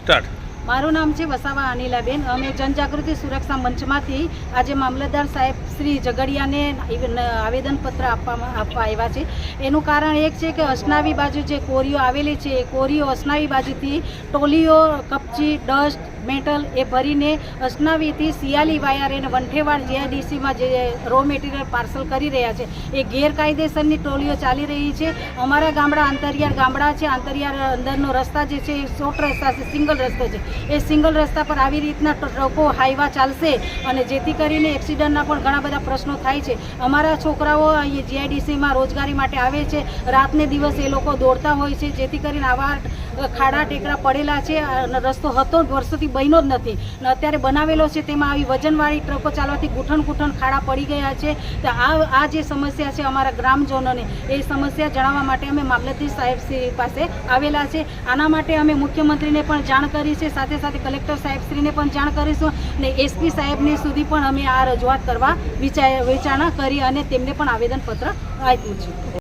Start મારું નામ છે વસાવા અનિલાબેન. અમે જનજાગૃતિ સુરક્ષા મંચમાંથી આજે મામલતદાર સાહેબ શ્રી ઝઘડિયાને આવેદનપત્ર આપવામાં આપવા આવ્યા છે. એનું કારણ એક છે કે અસનાવી બાજુ જે કોરીઓ આવેલી છે, એ કોરીઓ અસનાવી બાજુથી ટોલીઓ, કપચી, ડસ્ટ, મેટલ એ ભરીને અસનાવીથી સિયાલી વાયર અને વંઠેવાડ જીઆઈડીસીમાં જે રો મટીરિયલ પાર્સલ કરી રહ્યા છે. એ ગેરકાયદેસરની ટોલીઓ ચાલી રહી છે. અમારા ગામડા આંતરિયાળ ગામડા છે. આંતરિયાળ અંદરનો રસ્તા જે છે એ શોર્ટ રસ્તા છે સિંગલ રસ્તો છે. એ સિંગલ રસ્તા પર આવી રીતના ટ્રકો હાઈવા ચાલશે અને જેથી કરીને એક્સિડન્ટના પણ ઘણા બધા પ્રશ્નો થાય છે. અમારા છોકરાઓ અહીંયા જીઆઈડીસીમાં રોજગારી માટે આવે છે. રાતને દિવસ એ લોકો દોડતા હોય છે. જેથી કરીને આવા ખાડા ટેકરા પડેલા છે રસ્તો હતો વર્ષોથી બન્યો જ નથી. અને અત્યારે બનાવેલો છે તેમાં આવી વજનવાળી ટ્રકો ચાલવાથી ગુઠણ ગુઠણ ખાડા પડી ગયા છે. તો આ આ જે સમસ્યા છે અમારા ગ્રામજનોને, એ સમસ્યા જણાવવા માટે અમે મામલતદાર સાહેબ પાસે આવેલા છે. આના માટે અમે મુખ્યમંત્રીને પણ જાણ કરી છે. સાથે સાથે કલેક્ટર સાહેબશ્રીને પણ જાણ કરીશું અને એસપી સાહેબને સુધી પણ અમે આ રજૂઆત કરવા વિચાર વિચારણા કરી અને તેમને પણ આવેદનપત્ર આપ્યું છે.